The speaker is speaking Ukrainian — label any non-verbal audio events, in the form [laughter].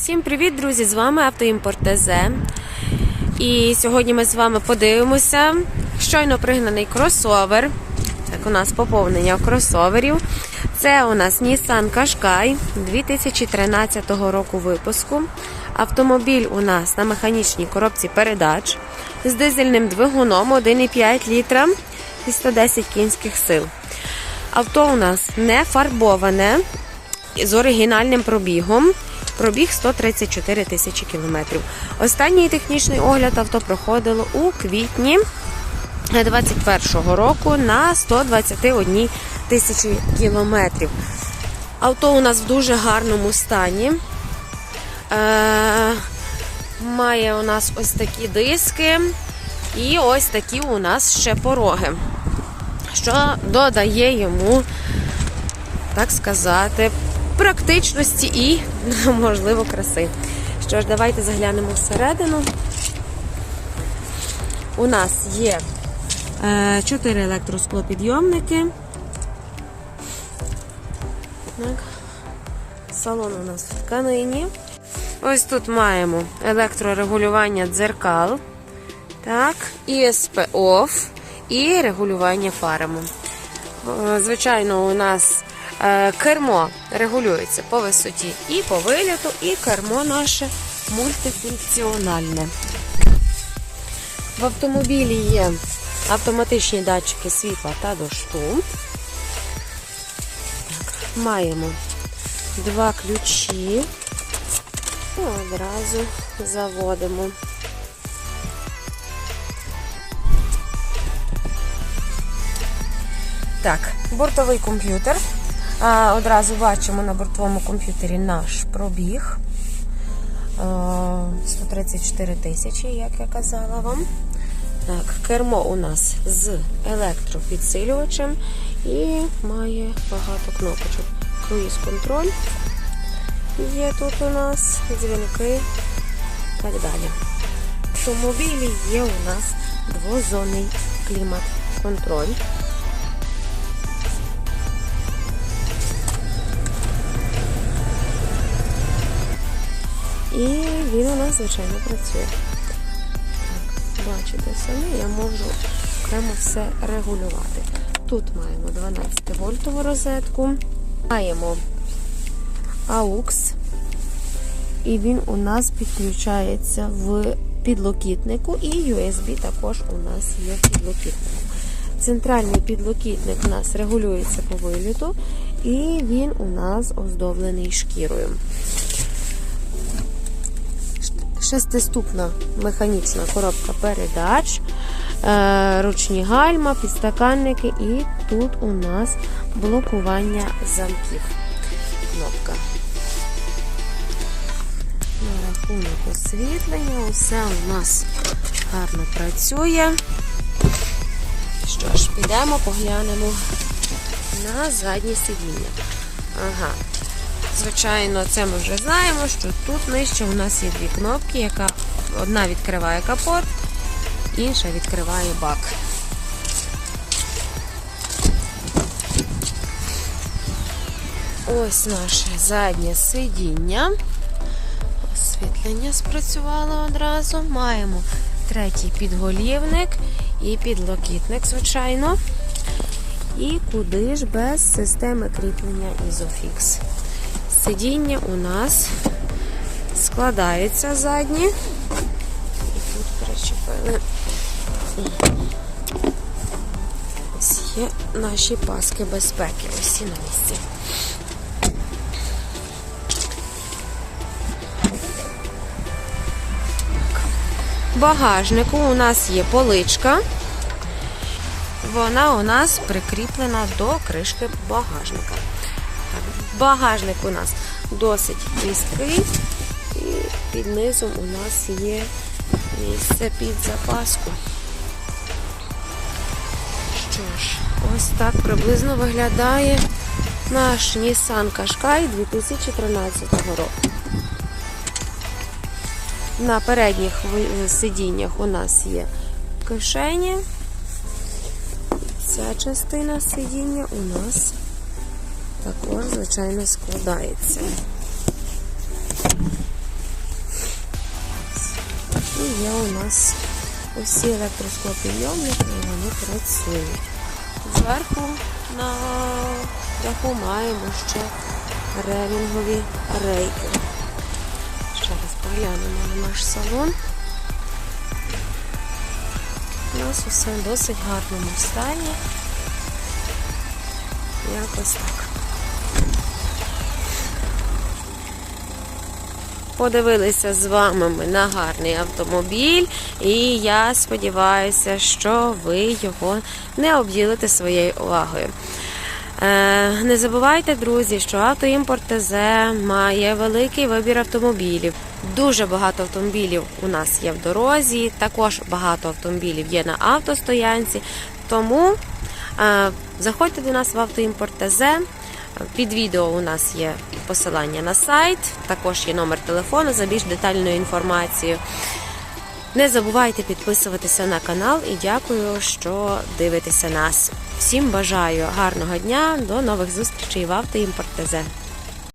Всім привіт, друзі! З вами Автоімпорт ТЗ. І сьогодні ми з вами подивимося щойно пригнаний кросовер. Так, у нас поповнення кросоверів. Це у нас Nissan Qashqai 2013 року випуску. Автомобіль у нас на механічній коробці передач з дизельним двигуном 1,5 літра і 110 кінських сил. Авто у нас не фарбоване з оригінальним пробігом. Пробіг 134 тисячі кілометрів. Останній технічний огляд авто проходило у квітні 2021 року на 121 тисячі кілометрів. Авто у нас в дуже гарному стані. Е, має у нас ось такі диски і ось такі у нас ще пороги, що додає йому, так сказати, практичності і, [laughs] можливо, краси. Що ж, давайте заглянемо всередину. У нас є е, 4 електросклопідйомники. Так. Салон у нас в тканині. Ось тут маємо електрорегулювання дзеркал. Так, ESP OFF і регулювання фарами. Е, Звичайно, у нас е, кермо регулюється по висоті і по виліту, і кермо наше мультифункціональне. В автомобілі є автоматичні датчики світла та дощу. Маємо два ключі. І одразу заводимо. Так, бортовий комп'ютер. Одразу бачимо на бортовому комп'ютері наш пробіг. 134 тисячі, як я казала вам. Так, кермо у нас з електропідсилювачем і має багато кнопочок. Круїз контроль є тут у нас, дзвінки і так далі. В автомобілі є у нас двозонний клімат-контроль. І він у нас, звичайно, працює. Так, бачите самі, я можу окремо все регулювати. Тут маємо 12 вольтову розетку, маємо AUX, і він у нас підключається в підлокітнику, і USB також у нас є в підлокітнику. Центральний підлокітник у нас регулюється по виліту, і він у нас оздоблений шкірою. Шестиступна механічна коробка передач, е, ручні гальма, підстаканники, і тут у нас блокування замків. Кнопка. На рахунок освітлення, усе у нас гарно працює. Що ж, підемо, поглянемо на заднє сидіння. Ага. Звичайно, це ми вже знаємо, що тут нижче у нас є дві кнопки, яка одна відкриває капот, інша відкриває бак. Ось наше заднє сидіння. Освітлення спрацювало одразу. Маємо третій підголівник і підлокітник, звичайно. І куди ж без системи кріплення Isofix. Сидіння у нас складається задні. І тут причепили. Ось є наші паски безпеки. Усі на місці. Багажнику у нас є поличка. Вона у нас прикріплена до кришки багажника. Багажник у нас досить місткий, і під низом у нас є місце під запаску. Що ж, ось так приблизно виглядає наш Nissan Qashqai 2013 року. На передніх сидіннях у нас є кишені. Ця частина сидіння у нас також, звичайно, складається. І є у нас усі електросклопійомники, і вони працюють. Зверху на даху маємо ще релінгові рейки. Ще раз поглянемо на наш салон. У нас усе в досить гарному стані. Якось так. Подивилися з вами ми на гарний автомобіль, і я сподіваюся, що ви його не обділите своєю увагою. Е, Не забувайте, друзі, що автоімпорт ТЗ має великий вибір автомобілів. Дуже багато автомобілів у нас є в дорозі, також багато автомобілів є на автостоянці. Тому е, заходьте до нас в автоімпорт ТЗ. Під відео у нас є посилання на сайт, також є номер телефону за більш детальною інформацією. Не забувайте підписуватися на канал і дякую, що дивитеся нас. Всім бажаю гарного дня, до нових зустрічей в автоімпорт ТЗ.